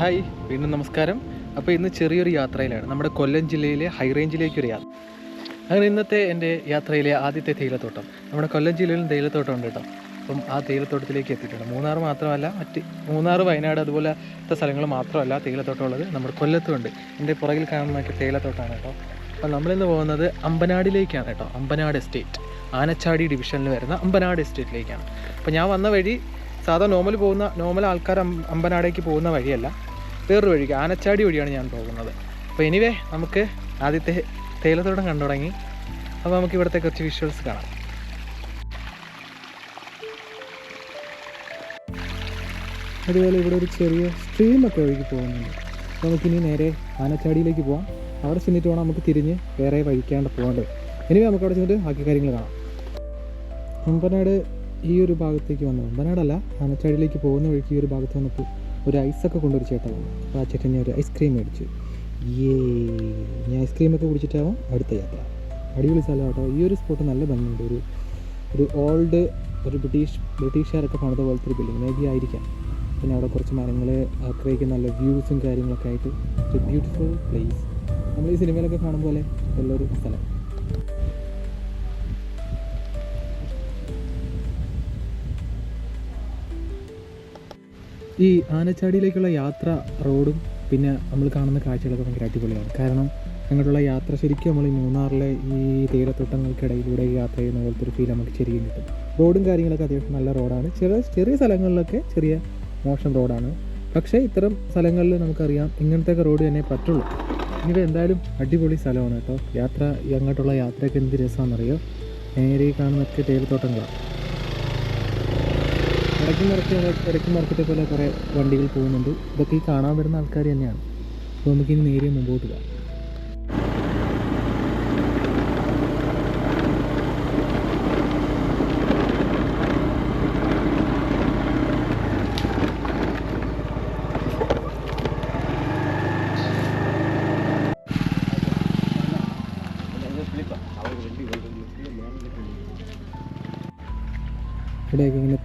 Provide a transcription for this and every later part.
Hi വീണ്ടും നമസ്കാരം. അപ്പോൾ ഇന്ന് ചെറിയൊരു യാത്രയിലാണ്. നമ്മുടെ കൊല്ലം ജില്ലയിലെ ഹൈ റേഞ്ചിലേക്കൊരു യാത്ര. അങ്ങനെ ഇന്നത്തെ എന്റെ യാത്രയിലെ ആദ്യത്തെ തേയിലത്തോട്ടം. നമ്മുടെ കൊല്ലം ജില്ലയിലും തേയിലത്തോട്ടം ഉണ്ട് കേട്ടോ. അപ്പം ആ തേയിലത്തോട്ടത്തിലേക്ക് എത്തിയിട്ടുണ്ട്. മൂന്നാർ മാത്രമല്ല മറ്റ് മൂന്നാർ വയനാട് അതുപോലത്തെ സ്ഥലങ്ങൾ മാത്രമല്ല തേയിലത്തോട്ടം ഉള്ളത് നമ്മുടെ കൊല്ലത്തുമുണ്ട് എന്റെ പുറകിൽ കാണുന്നതൊക്കെ തേയിലത്തോട്ടമാണ് കേട്ടോ. അപ്പം നമ്മളിന്ന് പോകുന്നത് അമ്പനാടിലേക്കാണ് കേട്ടോ. അമ്പനാട് എസ്റ്റേറ്റ്. ആനച്ചാടി ഡിവിഷനിൽ വരുന്ന അമ്പനാട് എസ്റ്റേറ്റിലേക്കാണ്. അപ്പോൾ ഞാൻ വന്ന വഴി സാധാ നോർമൽ പോകുന്ന നോർമൽ ആൾക്കാർ അമ്പനാടേക്ക് പോകുന്ന വഴിയല്ല. വേറൊരു വഴിക്ക് ആനച്ചാടി വഴിയാണ് ഞാൻ പോകുന്നത്. അപ്പോൾ എനിവേ നമുക്ക് ആദ്യത്തെ തേയിലത്തോടം കണ്ടു തുടങ്ങി. അപ്പോൾ നമുക്ക് ഇവിടുത്തെ കുറച്ച് വിഷ്വൽസ് കാണാം. അതുപോലെ ഇവിടെ ഒരു ചെറിയ സ്ട്രീമൊക്കെ ഒഴുകി പോകുന്നുണ്ട്. നമുക്കിനി നേരെ ആനച്ചാടിയിലേക്ക് പോകാം അവിടെ ചെന്നിട്ട് വേണം നമുക്ക് തിരിഞ്ഞ് വേറെ വഴിക്കാണ്ട് പോകേണ്ടത് ഇനി നമുക്ക് അവിടെ ചെന്നിട്ട് ബാക്കി കാര്യങ്ങൾ കാണാം. അമ്പനാട് ഈ ഒരു ഭാഗത്തേക്ക് വന്നു. അമ്പനാടല്ല ആനച്ചാടിയിലേക്ക് പോകുന്ന വഴിക്ക് ഈ ഒരു ഭാഗത്ത് വന്നപ്പോൾ ഒരു ഐസൊക്കെ കൊണ്ടൊരു ചേട്ടൻ വന്നു. അപ്പോൾ ആ ചേട്ടൻ ഞാൻ ഒരു ഐസ്ക്രീം മേടിച്ചു. ഏ ഞാൻ ഐസ്ക്രീമൊക്കെ കുടിച്ചിട്ടാവും അടുത്ത യാത്ര. അടിപൊളി സ്ഥലം കേട്ടോ. ഈ ഒരു സ്പോട്ട് നല്ല ഭംഗിയുണ്ട്. ഒരു ഒരു ഓൾഡ് ഒരു ബ്രിട്ടീഷ് ബ്രിട്ടീഷുകാരൊക്കെ പണിത പോലത്തെ ഒരു ബിൽഡിംഗ് മേ ബി ആയിരിക്കാം. പിന്നെ അവിടെ കുറച്ച് മരങ്ങൾ അത്രയ്ക്ക് നല്ല വ്യൂസും കാര്യങ്ങളൊക്കെ ആയിട്ട്. ഒരു ബ്യൂട്ടിഫുൾ പ്ലേസ് നമ്മൾ ഈ സിനിമയിലൊക്കെ കാണും ഉള്ളൊരു സ്ഥലം. ഈ ആനച്ചാടിയിലേക്കുള്ള യാത്ര റോഡും പിന്നെ നമ്മൾ കാണുന്ന കാഴ്ചകളൊക്കെ ഭയങ്കര അടിപൊളിയാണ്. കാരണം അങ്ങോട്ടുള്ള യാത്ര ശരിക്കും നമ്മൾ ഈ മൂന്നാറിലെ ഈ തേയിലത്തോട്ടങ്ങൾക്കിടയിലൂടെ യാത്ര ചെയ്യുന്ന പോലത്തെ ഒരു ഫീൽ നമുക്ക് ശരിക്കും കിട്ടും. റോഡും കാര്യങ്ങളൊക്കെ അത്യാവശ്യം നല്ല റോഡാണ്. ചില ചെറിയ സ്ഥലങ്ങളിലൊക്കെ ചെറിയ മോശം റോഡാണ്. പക്ഷേ ഇത്തരം സ്ഥലങ്ങളിൽ നമുക്കറിയാം ഇങ്ങനത്തെയൊക്കെ റോഡ് തന്നെ പറ്റുള്ളൂ. ഇനി എന്തായാലും അടിപൊളി സ്ഥലമാണ് കേട്ടോ. യാത്ര അങ്ങോട്ടുള്ള യാത്രയൊക്കെ എന്ത് രസമാണെന്നറിയോ? നേരെ കാണുന്നൊക്കെ തേയിലത്തോട്ടങ്ങളാണ്. ഇടയ്ക്ക് മറച്ച് ഇടയ്ക്ക് മറക്കത്തെ പോലെ കുറേ വണ്ടികൾ പോകുന്നുണ്ട്. ഇതൊക്കെ ഈ കാണാൻ വരുന്ന ആൾക്കാർ തന്നെയാണ്. അപ്പോൾ നമുക്കിനി നേരെ മുമ്പോട്ട് പോകാം.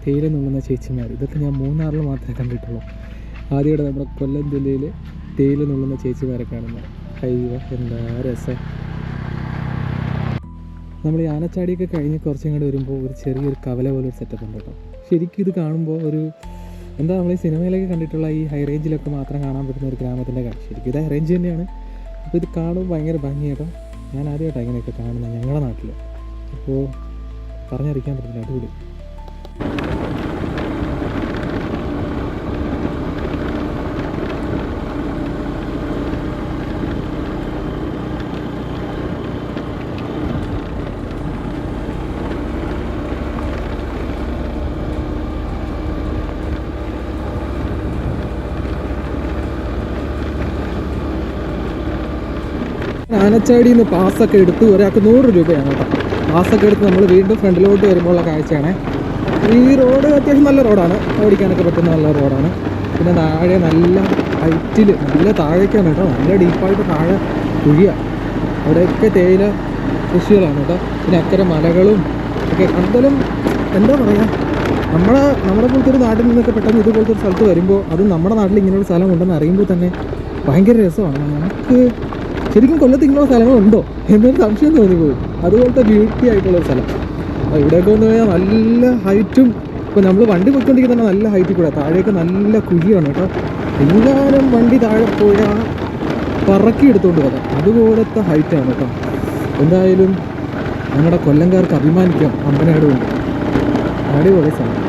തേയില നുള്ളുന്ന ചേച്ചിമാർ ഇതൊക്കെ ഞാൻ മൂന്നാറിൽ മാത്രമേ കണ്ടിട്ടുള്ളൂ. ആദ്യമായിട്ട് നമ്മുടെ കൊല്ലം ജില്ലയിൽ തേയില നുള്ളുന്ന ചേച്ചിമാരെ കാണുന്നത്. അയ്യോ എന്താ രസം. നമ്മൾ ഈ ആനച്ചാടിയൊക്കെ കഴിഞ്ഞ് കുറച്ചും വരുമ്പോൾ ഒരു ചെറിയൊരു കവല പോലെ ഒരു സെറ്റപ്പ് ഉണ്ട് കേട്ടോ. ശരിക്കും ഇത് കാണുമ്പോൾ ഒരു എന്താ നമ്മൾ ഈ സിനിമയിലൊക്കെ കണ്ടിട്ടുള്ള ഈ ഹൈ റേഞ്ചിലൊക്കെ മാത്രം കാണാൻ പറ്റുന്ന ഒരു ഗ്രാമത്തിന്റെ കാഴ്ച. ശരിക്കും ഇത് ഹൈ റേഞ്ച് തന്നെയാണ്. അപ്പോൾ ഇത് കാണുമ്പോൾ ഭയങ്കര ഭംഗിയാട്ടോ ഞാൻ ആദ്യമായിട്ടാണ് ഇങ്ങനെയൊക്കെ കാണുന്നത് ഞങ്ങളുടെ നാട്ടിൽ അപ്പോൾ പറഞ്ഞറിയിക്കാൻ പറ്റുന്നില്ല അടിപൊളി. ആനച്ചാടിയിൽ നിന്ന് പാസ്സൊക്കെ എടുത്ത് ഒരാൾക്ക് നൂറ് രൂപയാണ് കേട്ടോ. പാസ്സൊക്കെ എടുത്ത് നമ്മൾ വീണ്ടും ഫ്രണ്ടിലോട്ട് വരുമ്പോഴുള്ള കാഴ്ചയാണ്. ഈ റോഡ് അത്യാവശ്യം നല്ല റോഡാണ്. ഓടിക്കാനൊക്കെ പറ്റുന്ന നല്ല റോഡാണ്. പിന്നെ താഴെ നല്ല ഹൈറ്റിൽ നല്ല താഴേക്കാണ് കേട്ടോ. നല്ല ഡീപ്പായിട്ട് താഴെ കുഴിയാണ് അവിടെയൊക്കെ തേയില കൃഷികളാണ് കേട്ടോ. പിന്നെ അക്കരെ മലകളും ഒക്കെ എന്തായാലും എന്താ പറയുക നമ്മുടെ നമ്മുടെ പോലത്തെ ഒരു നാട്ടിൽ നിന്നൊക്കെ പെട്ടെന്ന് ഇതുപോലത്തെ ഒരു സ്ഥലത്ത് വരുമ്പോൾ അത് നമ്മുടെ നാട്ടിൽ ഇങ്ങനെ ഒരു സ്ഥലം ഉണ്ടെന്ന് അറിയുമ്പോൾ തന്നെ ഭയങ്കര രസമാണ്. നമുക്ക് ശരിക്കും കൊല്ലത്ത് ഇങ്ങനെയുള്ള സ്ഥലങ്ങളുണ്ടോ എന്നൊരു സംശയം തോന്നിപ്പോയി. അതുപോലത്തെ ബ്യൂട്ടി ആയിട്ടുള്ള സ്ഥലം. അപ്പോൾ ഇവിടെയൊക്കെ വന്നു കഴിഞ്ഞാൽ നല്ല ഹൈറ്റും ഇപ്പോൾ നമ്മൾ വണ്ടി പോയിക്കൊണ്ടിരിക്കുന്ന നല്ല ഹൈറ്റിൽ കൂടെ. താഴേക്ക് നല്ല കുഴിയാണ് കേട്ടോ. എങ്ങാനും വണ്ടി താഴെ പോയാൽ പറക്കി എടുത്തുകൊണ്ട് പോകാം അതുപോലത്തെ ഹൈറ്റാണ് കേട്ടോ. എന്തായാലും നമ്മുടെ കൊല്ലംകാർക്ക് അഭിമാനിക്കാം അമ്പനാട് കൊണ്ട്. അടിപൊളി സ്ഥലം.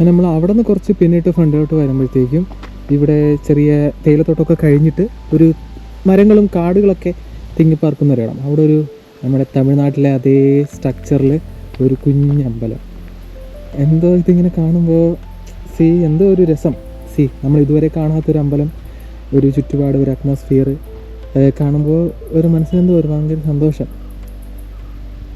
അങ്ങനെ നമ്മൾ അവിടെ നിന്ന് കുറച്ച് പിന്നിട്ട് ഫ്രണ്ടിലോട്ട് വരുമ്പോഴത്തേക്കും ഇവിടെ ചെറിയ തേയിലത്തോട്ടമൊക്കെ കഴിഞ്ഞിട്ട് ഒരു മരങ്ങളും കാടുകളൊക്കെ തിങ്ങിപ്പാർക്കുന്ന ഒരിടം. അവിടെ ഒരു നമ്മുടെ തമിഴ്നാട്ടിലെ അതേ സ്ട്രക്ചറിൽ ഒരു കുഞ്ഞമ്പലം എന്തോ ഇതിങ്ങനെ കാണുമ്പോൾ സി എന്തോ ഒരു രസം. സി നമ്മൾ ഇതുവരെ കാണാത്തൊരു അമ്പലം ഒരു ചുറ്റുപാട് ഒരു അറ്റ്മോസ്ഫിയർ കാണുമ്പോൾ ഒരു മനസ്സിനെന്തോ ഒരു ഭയങ്കര സന്തോഷം.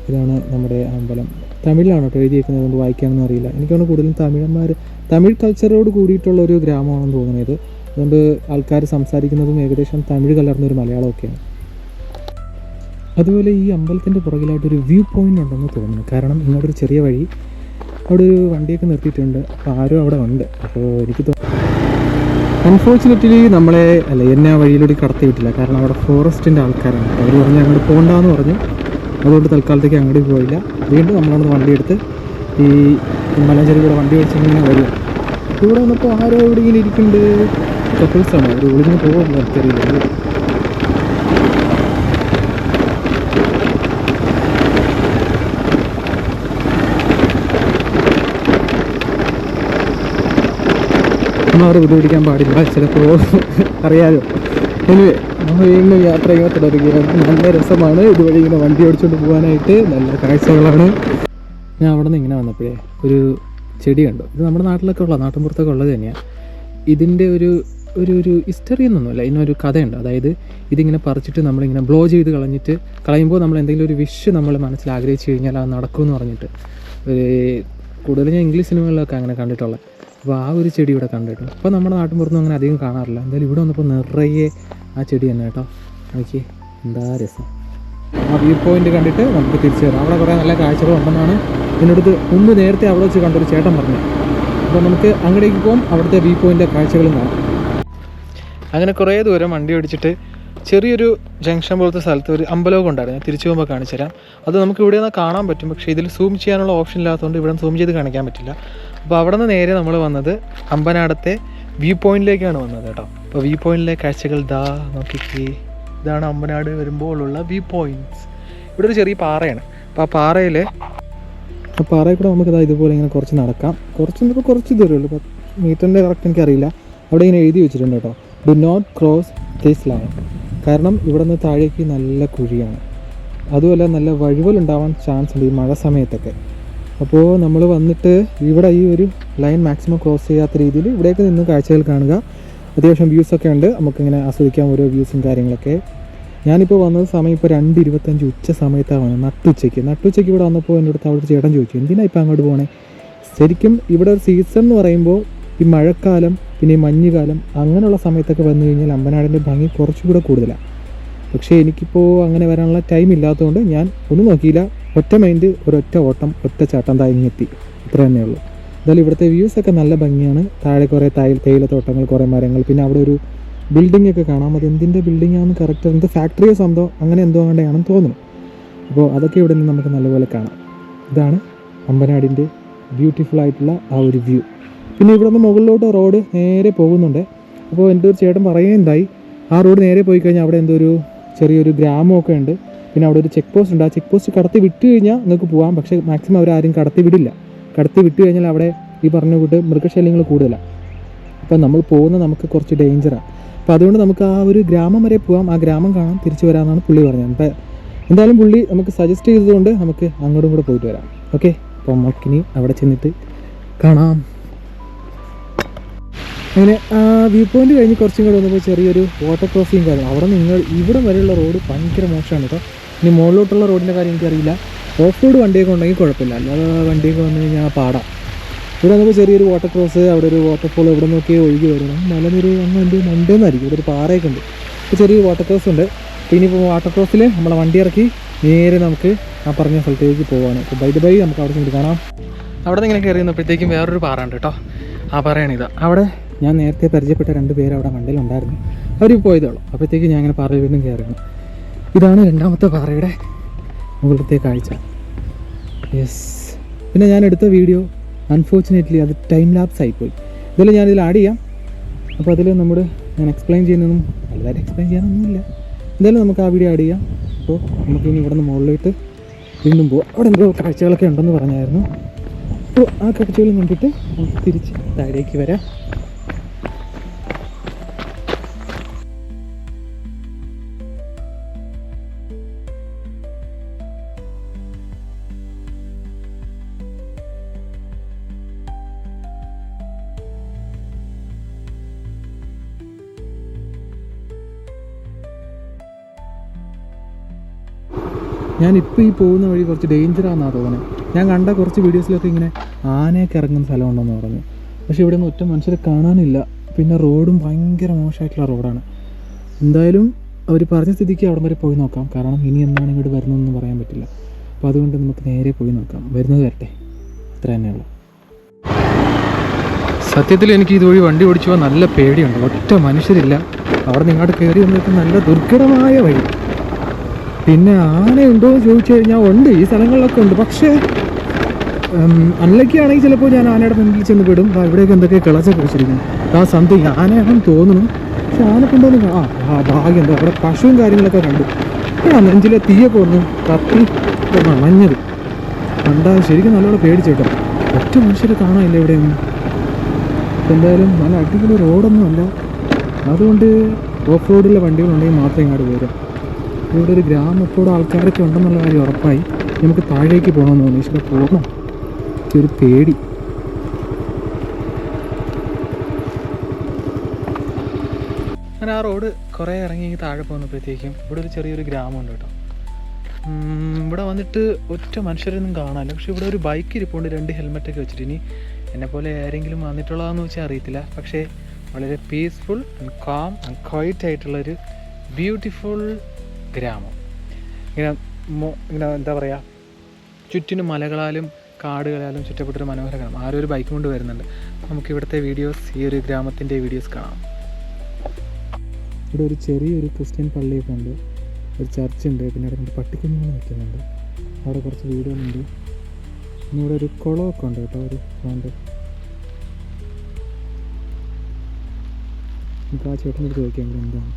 ഇതാണ് നമ്മുടെ അമ്പലം. തമിഴിലാണ് കേട്ടോ എഴുതിയേക്കുന്നത്? അതുകൊണ്ട് വായിക്കാനൊന്നും അറിയില്ല. എനിക്കാണ് കൂടുതലും തമിഴന്മാർ തമിഴ് കൾച്ചറോട് കൂടിയിട്ടുള്ള ഒരു ഗ്രാമമാണെന്ന് തോന്നുന്നത് അതുകൊണ്ട് ആൾക്കാർ സംസാരിക്കുന്നതും ഏകദേശം തമിഴ് കലർന്ന ഒരു മലയാളമൊക്കെയാണ്. അതുപോലെ ഈ അമ്പലത്തിന്റെ പുറകിലായിട്ടൊരു വ്യൂ പോയിന്റ് ഉണ്ടെന്ന് തോന്നുന്നു. കാരണം ഇങ്ങോട്ട് ഒരു ചെറിയ വഴി. അവിടെ ഒരു വണ്ടിയൊക്കെ നിർത്തിയിട്ടുണ്ട്. അപ്പോൾ ആരും അവിടെ ഉണ്ട്. അപ്പോൾ എനിക്ക് തോന്നുന്നു അൺഫോർച്ചുനേറ്റ്ലി നമ്മളെ അല്ല എന്നെ ആ വഴിയിലൂടെ കടത്തി വിട്ടില്ല കാരണം അവിടെ ഫോറസ്റ്റിന്റെ ആൾക്കാരാണ്. അവർ പറഞ്ഞ് അങ്ങോട്ട് പോകണ്ടെന്ന് പറഞ്ഞു. അതുകൊണ്ട് തൽക്കാലത്തേക്ക് അങ്ങോട്ട് പോയില്ല. വീണ്ടും നമ്മളവിടെ വണ്ടി എടുത്ത് ഈ മലഞ്ചേരി കൂടെ വണ്ടി വെച്ചിങ്ങനെ വരും. ഇവിടെ വന്നപ്പോൾ ആരോ ഇവിടെ ഇങ്ങനെ ഇരിക്കുന്നുണ്ട്. കപ്പിൾസാണ് അവർ ഒളിഞ്ഞ് പോകുമ്പോൾ എനിക്കറിയില്ല. നമ്മൾ അവരെ ഉപദ്രവിക്കാൻ പാടില്ല. ചിലപ്പോൾ അറിയാലോ. എനിവേ വീണ്ടും യാത്ര ഇങ്ങനെ തുടരുകയാണ് നല്ല രസമാണ്. ഇതുവഴി ഇങ്ങനെ വണ്ടി ഓടിച്ചുകൊണ്ട് പോകാനായിട്ട് നല്ല കാഴ്ചകളാണ്. ഞാൻ അവിടെ നിന്ന് ഇങ്ങനെ വന്നപ്പോഴേ ഒരു ചെടി കണ്ടു. ഇത് നമ്മുടെ നാട്ടിലൊക്കെ ഉള്ള നാട്ടിൻപുറത്തൊക്കെ ഉള്ളത് തന്നെയാണ് ഇതിന്റെ ഒരു ഒരു ഒരു ഹിസ്റ്ററി എന്നൊന്നുമില്ല. ഇതിനൊരു കഥയുണ്ട്. അതായത് ഇതിങ്ങനെ പറിച്ചിട്ട് നമ്മളിങ്ങനെ ബ്ലോ ചെയ്ത് കളഞ്ഞിട്ട് കളയുമ്പോൾ നമ്മൾ എന്തെങ്കിലും ഒരു വിഷ് നമ്മൾ മനസ്സിൽ ആഗ്രഹിച്ചു കഴിഞ്ഞാൽ അത് നടക്കുമെന്ന് പറഞ്ഞിട്ട് ഒരു കൂടുതൽ ഞാൻ ഇംഗ്ലീഷ് സിനിമകളിലൊക്കെ അങ്ങനെ കണ്ടിട്ടുള്ളത്. അപ്പോൾ ആ ഒരു ചെടി ഇവിടെ കണ്ടിട്ടു അപ്പോൾ നമ്മുടെ നാട്ടിൻ പുറത്തൊന്നും അങ്ങനെ അധികം കാണാറില്ല. എന്തായാലും ഇവിടെ വന്നപ്പോൾ നിറയെ ആ ചെടി തന്നെ കേട്ടോ. നോക്കി എന്താ രസം. ആ വ്യൂ പോയിന്റ് കണ്ടിട്ട് നമുക്ക് തിരിച്ചു വരാം. അവിടെ കുറേ നല്ല കാഴ്ചകളുണ്ടെന്നാണ് ഇതിനടുത്ത് മുമ്പ് നേരത്തെ അവിടെ വെച്ച് കണ്ടൊരു ചേട്ടൻ പറഞ്ഞു അപ്പോൾ നമുക്ക് അങ്ങോട്ടേക്ക് പോകും അവിടുത്തെ വ്യൂ പോയിന്റെ കാഴ്ചകളും കാണാം. അങ്ങനെ കുറേ ദൂരം വണ്ടി ഓടിച്ചിട്ട് ചെറിയൊരു ജംഗ്ഷൻ പോലത്തെ സ്ഥലത്ത് ഒരു അമ്പലമൊക്കെ ഉണ്ടായിരുന്നു. തിരിച്ചു പോകുമ്പോൾ കാണിച്ചു തരാം. അത് നമുക്ക് ഇവിടെ നിന്ന് കാണാൻ പറ്റും. പക്ഷേ ഇതിൽ സൂം ചെയ്യാനുള്ള ഓപ്ഷൻ ഇല്ലാത്തതുകൊണ്ട് ഇവിടെ സൂം ചെയ്ത് കാണിക്കാൻ പറ്റില്ല. അപ്പോൾ അവിടെ നിന്ന് നേരെ നമ്മൾ വന്നത് അമ്പനാടത്തെ വ്യൂ പോയിന്റിലേക്കാണ് വന്നത് കേട്ടോ. അപ്പോൾ വ്യൂ പോയിന്റിലെ കാഴ്ചകൾ ദാ നോക്കിക്കേ. ഇതാണ് അമ്പനാട് വരുമ്പോഴുള്ള വ്യൂ പോയിന്റ്സ് ഇവിടെ ഒരു ചെറിയ പാറയാണ്. അപ്പോൾ ആ പാറയിൽ ആ പാറയിൽ കൂടെ നമുക്ക് ഇതാ ഇതുപോലെ ഇങ്ങനെ കുറച്ച് നടക്കാം. കുറച്ച് ഇപ്പോൾ കുറച്ച് ദൂരമേ ഉള്ളൂ. പത്ത് മീറ്ററിന്റെ കറക്റ്റ് എനിക്കറിയില്ല അവിടെ ഇങ്ങനെ എഴുതി വെച്ചിട്ടുണ്ട് കേട്ടോ. Do not cross this line കാരണം ഇവിടെ നിന്ന് താഴേക്ക് നല്ല കുഴിയാണ്. അതുമല്ല നല്ല വഴുവലുണ്ടാവാൻ ചാൻസ് ഉണ്ട് ഈ മഴ സമയത്തൊക്കെ. അപ്പോൾ നമ്മൾ വന്നിട്ട് ഇവിടെ ഈ ഒരു ലൈൻ മാക്സിമം ക്രോസ് ചെയ്യാത്ത രീതിയിൽ ഇവിടേക്ക് നിന്ന് കാഴ്ചകൾ കാണുക. അത്യാവശ്യം വ്യൂസൊക്കെ ഉണ്ട്. നമുക്കിങ്ങനെ ആസ്വദിക്കാം ഓരോ വ്യൂസും കാര്യങ്ങളൊക്കെ. ഞാനിപ്പോൾ വന്നത് സമയം ഇപ്പോൾ രണ്ട് ഇരുപത്തഞ്ച് ഉച്ച സമയത്താണ് വന്നത് നട്ടുച്ചയ്ക്ക്. നട്ടുച്ചയ്ക്ക് ഇവിടെ വന്നപ്പോൾ എന്റെ അടുത്ത് അവിടുത്തെ ചേട്ടൻ ചോദിച്ചു എന്തിനാണ് ഇപ്പോൾ അങ്ങോട്ട് പോകണേ ശരിക്കും ഇവിടെ ഒരു സീസൺ എന്ന് പറയുമ്പോൾ ഈ മഴക്കാലം പിന്നെ ഈ മഞ്ഞുകാലം അങ്ങനെയുള്ള സമയത്തൊക്കെ വന്നു കഴിഞ്ഞാൽ അമ്പനാടിന്റെ ഭംഗി കുറച്ചുകൂടെ കൂടുതലാണ് പക്ഷേ എനിക്കിപ്പോൾ അങ്ങനെ വരാനുള്ള ടൈം ഇല്ലാത്തതുകൊണ്ട് ഞാൻ ഒന്നും നോക്കിയില്ല. ഒറ്റ മൈൻഡ് ഒരൊറ്റ ഓട്ടം ഒറ്റ ചാട്ടം തയങ്ങിയെത്തി ഇത്ര തന്നെ ഉള്ളൂ. എന്തായാലും ഇവിടുത്തെ വ്യൂസ് ഒക്കെ നല്ല ഭംഗിയാണ്. താഴെ കുറേ തൈ തേയിലത്തോട്ടങ്ങൾ കുറേ മരങ്ങൾ പിന്നെ അവിടെ ഒരു ബിൽഡിംഗ് ഒക്കെ കാണാം. അത് എന്തിന്റെ ബിൽഡിംഗ് ആണെന്ന് കറക്റ്റ് എന്ത് ഫാക്ടറിയോ സ്വന്തം അങ്ങനെ എന്തോ അങ്ങനെയാണെന്ന് തോന്നുന്നു. അപ്പോൾ അതൊക്കെ ഇവിടെ നിന്ന് നമുക്ക് നല്ലപോലെ കാണാം. ഇതാണ് അമ്പനാടിന്റെ ബ്യൂട്ടിഫുൾ ആയിട്ടുള്ള ആ ഒരു വ്യൂ പിന്നെ ഇവിടെ നിന്ന് മുകളിലോട്ട് റോഡ് നേരെ പോകുന്നുണ്ട്. അപ്പോൾ എന്റെ ഒരു ചേട്ടൻ പറയുകയുണ്ടായി. ആ റോഡ് നേരെ പോയി കഴിഞ്ഞാൽ അവിടെ എന്തോ ഒരു ചെറിയൊരു ഗ്രാമമൊക്കെ ഉണ്ട്. പിന്നെ അവിടെ ഒരു ചെക്ക് പോസ്റ്റ് ഉണ്ട്. ആ ചെക്ക് പോസ്റ്റ് കടത്തി വിട്ട് കഴിഞ്ഞാൽ നിങ്ങൾക്ക് പോകാം പക്ഷേ മാക്സിമം അവരാരും കടത്തി വിടില്ല. കടത്തി വിട്ട് കഴിഞ്ഞാൽ അവിടെ ഈ പറഞ്ഞ കൂട്ട് മൃഗശല്യങ്ങൾ കൂടുതലാണ് അപ്പോൾ നമ്മൾ പോകുന്ന നമുക്ക് കുറച്ച് ഡേഞ്ചറാണ് അപ്പോൾ അതുകൊണ്ട് നമുക്ക് ആ ഒരു ഗ്രാമം വരെ പോകാം ആ ഗ്രാമം കാണാം. തിരിച്ചു വരാമെന്നാണ് പുള്ളി പറഞ്ഞത്. അപ്പോൾ എന്തായാലും പുള്ളി നമുക്ക് സജസ്റ്റ് ചെയ്തതുകൊണ്ട് നമുക്ക് അങ്ങോട്ടും കൂടെ പോയിട്ട് വരാം. ഓക്കെ അപ്പോൾ നമുക്കിനി അവിടെ ചെന്നിട്ട് കാണാം. അങ്ങനെ വ്യൂ പോയിന്റ് കഴിഞ്ഞ് കുറച്ചും കൂടെ വന്നപ്പോൾ ചെറിയൊരു വാട്ടർ ക്രോസിങ് കാര്യം അവിടെ നിങ്ങൾ ഇവിടെ വരെയുള്ള റോഡ് ഭയങ്കര മോശമാണ് കേട്ടോ. ഇനി മുകളിലോട്ടുള്ള റോഡിന്റെ കാര്യം എനിക്കറിയില്ല ഓഫ് റോഡ് വണ്ടിയൊക്കെ ഉണ്ടെങ്കിൽ കുഴപ്പമില്ല. അല്ലാതെ വണ്ടിയൊക്കെ വന്നു കഴിഞ്ഞാൽ പാടാം. ഇവിടെ നമുക്ക് ചെറിയൊരു വാട്ടർ ക്രോസ് അവിടെ ഒരു വാട്ടർഫോൾ ഇവിടെ നോക്കി ഒഴുകി വരണം. മലനിര അങ്ങ് വണ്ടി മണ്ടെന്നായിരിക്കും. ഇവിടെ ഒരു പാറയൊക്കെ ഉണ്ട്. ഇപ്പോൾ ചെറിയൊരു വാട്ടർ ക്രോസ് ഉണ്ട്. പിന്നെ ഇപ്പോൾ വാട്ടർ ക്രോസിൽ നമ്മളെ വണ്ടി ഇറക്കി നേരെ നമുക്ക് ആ പറഞ്ഞ സ്ഥലത്തേക്ക് പോകാണ് അപ്പോൾ ബൈ ബൈ നമുക്ക് അവിടെ നിന്ന് കാണാം. അവിടെ നിന്ന് ഇങ്ങനെ കയറി വേറൊരു പാറ ഉണ്ട് കേട്ടോ. ആ പാറയാണിത് അവിടെ ഞാൻ നേരത്തെ പരിചയപ്പെട്ട രണ്ട് പേര് അവിടെ വണ്ടിയിലുണ്ടായിരുന്നു അവർ പോയതേ ഉള്ളൂ. അപ്പോഴത്തേക്ക് ഞാൻ ഇങ്ങനെ പാറയിൽ വീണ്ടും കയറുന്നു ഇതാണ് രണ്ടാമത്തെ പാറയുടെ മുകളിലത്തെ കാഴ്ച. യെസ് പിന്നെ ഞാൻ എടുത്ത വീഡിയോ അൺഫോർച്ചുനേറ്റ്ലി അത് ടൈം ലാപ്സ് ആയിപ്പോയി. ഇതെല്ലാം ഞാനിതിൽ ആഡ് ചെയ്യാം. അപ്പോൾ അതിൽ നമ്മൾ ഞാൻ എക്സ്പ്ലെയിൻ ചെയ്യുന്നതും വലുതായിട്ട് എക്സ്പ്ലെയിൻ ചെയ്യാനൊന്നുമില്ല. എന്തായാലും നമുക്ക് ആ വീഡിയോ ആഡ് ചെയ്യാം. അപ്പോൾ നമുക്ക് ഇനി ഇവിടെ നിന്ന് മുകളിലോട്ട് വീണ്ടും പോവാം. അവിടെ എന്തോ കാഴ്ചകളൊക്കെ ഉണ്ടെന്ന് പറഞ്ഞായിരുന്നു. അപ്പോൾ ആ കാഴ്ചകൾ കണ്ടിട്ട് നമുക്ക് തിരിച്ച് താഴേക്ക് വരാം. ഞാനിപ്പോൾ ഈ പോകുന്ന വഴി കുറച്ച് ഡേഞ്ചറാണെന്നാണ് തോന്നുന്നത് ഞാൻ കണ്ട കുറച്ച് വീഡിയോസിലൊക്കെ ഇങ്ങനെ ആനയൊക്കെ ഇറങ്ങുന്ന സ്ഥലമുണ്ടെന്ന് പറഞ്ഞു. പക്ഷേ ഇവിടെ ഒന്നും ഒറ്റ മനുഷ്യരെ കാണാനില്ല. പിന്നെ റോഡും ഭയങ്കര മോശമായിട്ടുള്ള റോഡാണ്. എന്തായാലും അവർ പറഞ്ഞ സ്ഥിതിക്ക് അവിടെ വരെ പോയി നോക്കാം. കാരണം ഇനി എന്നാണ് ഇങ്ങോട്ട് വരുന്നതെന്ന് പറയാൻ പറ്റില്ല. അപ്പോൾ അതുകൊണ്ട് നമുക്ക് നേരെ പോയി നോക്കാം. വരുന്നത് വരട്ടെ. അത്ര തന്നെയുള്ളൂ സത്യത്തിൽ എനിക്ക് ഇതുവഴി വണ്ടി ഓടിച്ചു പോകാൻ നല്ല പേടിയുണ്ട്. ഒറ്റ മനുഷ്യരില്ല. അവിടെ നിന്ന് ഇങ്ങോട്ട് കയറി വന്നിട്ട് നല്ല ദുർഘടമായ വഴി. പിന്നെ ആനയുണ്ടോ എന്ന് ചോദിച്ചു കഴിഞ്ഞാൽ ഉണ്ട് ഈ സ്ഥലങ്ങളിലൊക്കെ ഉണ്ട്. പക്ഷേ അൺലക്കി ആണെങ്കിൽ ചിലപ്പോൾ ഞാൻ ആനയുടെ മുന്നിൽ ചെന്ന് അപ്പോൾ ഇവിടെയൊക്കെ എന്തൊക്കെ കിളച്ചൊക്കെ വെച്ചിരിക്കുന്നു ആ സംതിങ് ആനയാണെന്ന് തോന്നുന്നു. പക്ഷെ ആന കൊണ്ടുവന്ന് ആ ആ ഭാഗ്യം എന്താ അവിടെ പശുവും കാര്യങ്ങളൊക്കെ കണ്ടു. ആ നെഞ്ചിലെ തീയൊക്കെ വന്നു കത്തി മഞ്ഞത് കണ്ടാ ശരിക്കും നല്ലോണം പേടിച്ചേട്ടോ. ഒറ്റ മനുഷ്യരെ കാണാനില്ല ഇവിടെയൊന്നും എന്തായാലും നല്ല അടിപൊളി റോഡൊന്നും അല്ല. അതുകൊണ്ട് ഓഫ് റോഡിലെ വണ്ടികളുണ്ടെങ്കിൽ മാത്രമേ ഇങ്ങോട്ട് വരും. ഇവിടെ ഒരു ഗ്രാമത്തോടെ ആൾക്കാരൊക്കെ ഉണ്ടെന്നുള്ള കാര്യം ഉറപ്പായി. നമുക്ക് താഴേക്ക് പോകണമെന്ന് തോന്നി. പക്ഷേ പോകണം. ഒരു പേടി. അങ്ങനെ ആ റോഡ് കുറേ ഇറങ്ങി താഴെ പോകുന്നപ്പോഴത്തേക്കും ഇവിടെ ഒരു ചെറിയൊരു ഗ്രാമമുണ്ട് കേട്ടോ. ഇവിടെ വന്നിട്ട് ഒറ്റ മനുഷ്യരൊന്നും കാണാനില്ല. പക്ഷെ ഇവിടെ ഒരു ബൈക്ക് ഇരിപ്പുണ്ട്. രണ്ട് ഹെൽമെറ്റൊക്കെ വെച്ചിട്ട്. ഇനി എന്നെ പോലെ ആരെങ്കിലും വന്നിട്ടുള്ളതെന്ന് വെച്ചാൽ അറിയത്തില്ല. പക്ഷേ വളരെ peaceful and calm and quiet ആയിട്ടുള്ളൊരു ബ്യൂട്ടിഫുൾ ഗ്രാമം. ഇങ്ങനെ ഇങ്ങനെ എന്താ പറയുക ചുറ്റിനും മലകളാലും കാടുകളാലും ചുറ്റപ്പെട്ടൊരു മനോഹര ഗ്രാമം ആരോ ഒരു ബൈക്ക് കൊണ്ട് വരുന്നുണ്ട്. നമുക്ക് ഇവിടുത്തെ വീഡിയോസ് ഈ ഒരു ഗ്രാമത്തിന്റെ വീഡിയോസ് കാണാം. ഇവിടെ ഒരു ചെറിയൊരു ക്രിസ്ത്യൻ പള്ളിയൊക്കെ ഉണ്ട് ഒരു ചർച്ച് ഉണ്ട് പിന്നെ അവിടെ രണ്ട് പട്ടിക്കുഞ്ഞുങ്ങൾ നിൽക്കുന്നുണ്ട്. അവിടെ കുറച്ച് വീടുകളുണ്ട്. പിന്നെ ഇവിടെ ഒരു കുളമൊക്കെ ഉണ്ട് കേട്ടോ. ഒരു ഉണ്ട് നമുക്ക് ആ ചേട്ടനോട് ചോദിക്കാം എന്താണ്.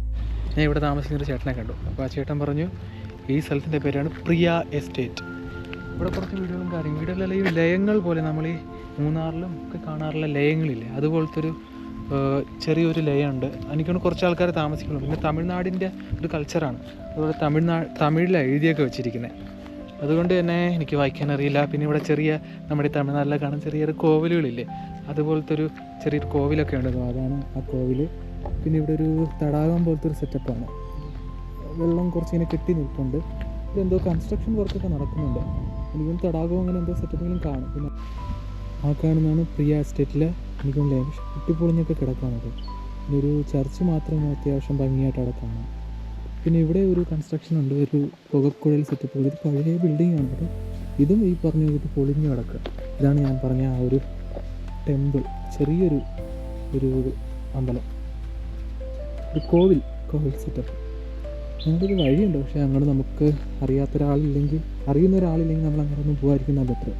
ഞാൻ ഇവിടെ താമസിക്കുന്ന ഒരു ചേട്ടനെ കണ്ടു. അപ്പോൾ ആ ചേട്ടൻ പറഞ്ഞു ഈ സ്ഥലത്തിന്റെ പേരാണ് പ്രിയ എസ്റ്റേറ്റ്. ഇവിടെ കുറച്ച് വീടുകളും കാര്യം വീടുകളിലെ ഈ ലയങ്ങൾ പോലെ നമ്മൾ ഈ മൂന്നാറിലും ഒക്കെ കാണാറുള്ള ലയങ്ങളില്ലേ അതുപോലത്തെ ഒരു ചെറിയൊരു ലയമുണ്ട്. എനിക്കൊന്ന് കുറച്ച് ആൾക്കാർ താമസിക്കുന്നു പിന്നെ തമിഴ്നാടിന്റെ ഒരു കൾച്ചറാണ് അതുപോലെ തമിഴ്നാട് തമിഴിലാണ് എഴുതിയൊക്കെ വെച്ചിരിക്കുന്നത് അതുകൊണ്ട് തന്നെ എനിക്ക് വായിക്കാൻ അറിയില്ല. പിന്നെ ഇവിടെ ചെറിയ നമ്മുടെ തമിഴ്നാട്ടിലെ കാണാൻ ചെറിയൊരു കോവിലുകളില്ലേ അതുപോലത്തെ ഒരു ചെറിയൊരു കോവിലൊക്കെ ഉണ്ട് അതാണ് ആ കോവിൽ പിന്നെ ഇവിടെ ഒരു തടാകം പോലത്തെ ഒരു സെറ്റപ്പാണ് വെള്ളം കുറച്ച് ഇങ്ങനെ കെട്ടി നിൽപ്പുണ്ട്. ഇതെന്തോ കൺസ്ട്രക്ഷൻ വർക്കൊക്കെ നടക്കുന്നുണ്ട്. എനിക്കും തടാകവും അങ്ങനെ എന്തോ സെറ്റപ്പെങ്കിലും കാണും. പിന്നെ ആ കാണുന്നതാണ് പ്രിയ എസ്റ്റേറ്റിലെ എനിക്കും ലേശം കുട്ടിപ്പൊളിഞ്ഞൊക്കെ കിടക്കാണത്. പിന്നെ ഒരു ചർച്ച് മാത്രം അത്യാവശ്യം ഭംഗിയായിട്ട് അവിടെ കാണാം. പിന്നെ ഇവിടെ ഒരു കൺസ്ട്രക്ഷൻ ഉണ്ട്. ഒരു പുകക്കുഴൽ സെറ്റപ്പ് ഇത് പഴയ ബിൽഡിംഗ് ആണ് ഇതും ഈ പറഞ്ഞ ഇത് പൊളിഞ്ഞു കിടക്കുക. ഇതാണ് ഞാൻ പറഞ്ഞ ആ ഒരു ടെമ്പിൾ ചെറിയൊരു ഒരു അമ്പലം. ഒരു കോവിൽ കോവിൽ സെറ്റപ്പ് ഞങ്ങൾക്കൊരു വഴിയുണ്ട് പക്ഷേ അങ്ങോട്ട് നമുക്ക് അറിയാത്ത ഒരാളില്ലെങ്കിൽ അറിയുന്ന ഒരാളില്ലെങ്കിൽ നമ്മൾ അങ്ങനെ ഒന്നും പോകാതിരിക്കുന്ന ബെറ്റർ.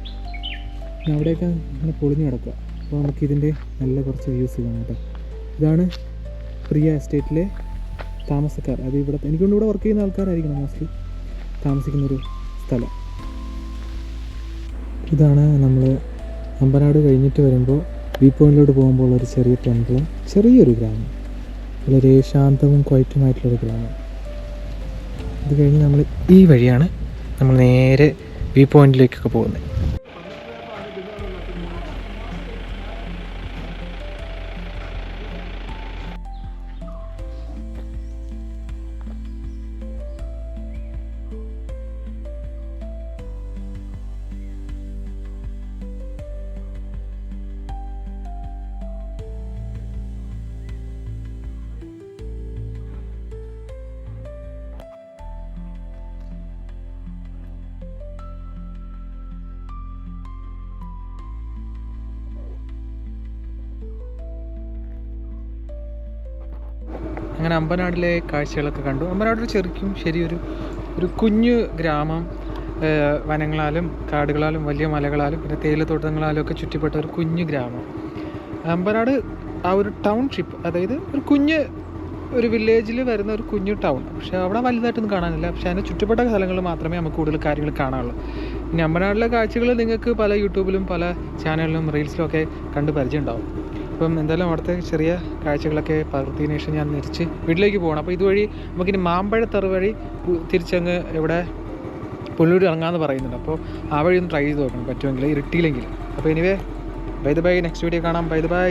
പിന്നെ അവിടെയൊക്കെ അങ്ങനെ പൊളിഞ്ഞു കിടക്കുക. അപ്പോൾ നമുക്കിതിന്റെ നല്ല കുറച്ച് വ്യൂസ് കാണാം കേട്ടോ. ഇതാണ് പ്രിയ എസ്റ്റേറ്റിലെ താമസക്കാർ. അത് ഇവിടെ എനിക്കൊണ്ട് ഇവിടെ വർക്ക് ചെയ്യുന്ന ആൾക്കാരായിരിക്കണം മോസ്റ്റ്ലി താമസിക്കുന്നൊരു സ്ഥലം. ഇതാണ് നമ്മൾ അമ്പനാട് കഴിഞ്ഞിട്ട് വരുമ്പോൾ വ്യൂ പോയിന്റിലോട്ട് പോകുമ്പോൾ ഒരു ചെറിയ ടെമ്പിളും ചെറിയൊരു ഗ്രാമം. വളരെ ശാന്തവും ക്വൈറ്റുമായിട്ടുള്ളൊരു ഗ്രാമം. ഇത് കഴിഞ്ഞ് നമ്മൾ ഈ വഴിയാണ് നമ്മൾ നേരെ വ്യൂ പോയിന്റിലേക്കൊക്കെ പോകുന്നത്. അങ്ങനെ അമ്പനാടിലെ കാഴ്ചകളൊക്കെ കണ്ടു. അമ്പനാട് ഒരു ചെറുക്കും ശരിയൊരു ഒരു കുഞ്ഞു ഗ്രാമം. വനങ്ങളാലും കാടുകളാലും വലിയ മലകളാലും പിന്നെ തേയിലത്തോട്ടങ്ങളാലും ഒക്കെ ചുറ്റിപ്പെട്ട ഒരു കുഞ്ഞു ഗ്രാമം. അമ്പനാട് ആ ഒരു ടൗൺഷിപ്പ് അതായത് ഒരു കുഞ്ഞ് ഒരു വില്ലേജിൽ വരുന്ന ഒരു കുഞ്ഞു ടൗൺ. പക്ഷേ അവിടെ വലുതായിട്ടൊന്നും കാണാനില്ല. പക്ഷേ അതിന്റെ ചുറ്റുപ്പെട്ട സ്ഥലങ്ങൾ മാത്രമേ നമുക്ക് കൂടുതൽ കാര്യങ്ങൾ കാണാനുള്ളൂ. ഇനി അമ്പനാടിലെ കാഴ്ചകൾ നിങ്ങൾക്ക് പല യൂട്യൂബിലും പല ചാനലിലും റീൽസിലും ഒക്കെ കണ്ട് പരിചയം ഉണ്ടാവും അപ്പം എന്തായാലും അവിടുത്തെ ചെറിയ കാഴ്ചകളൊക്കെ പകർത്തിയതിനു ശേഷം ഞാൻ തിരിച്ച് വീട്ടിലേക്ക് പോകണം. അപ്പോൾ ഇതുവഴി നമുക്കിനി മാമ്പഴത്തറ വഴി തിരിച്ചങ്ങ് ഇവിടെ പുല്ലൂർ ഇറങ്ങാമെന്ന് പറയുന്നുണ്ട്. അപ്പോൾ ആ വഴി ഒന്ന് ട്രൈ ചെയ്ത് നോക്കണം. പറ്റുമെങ്കിൽ ഇരുട്ടിയില്ലെങ്കിൽ. അപ്പോൾ anyway bye the bye next video കാണാം. Bye the bye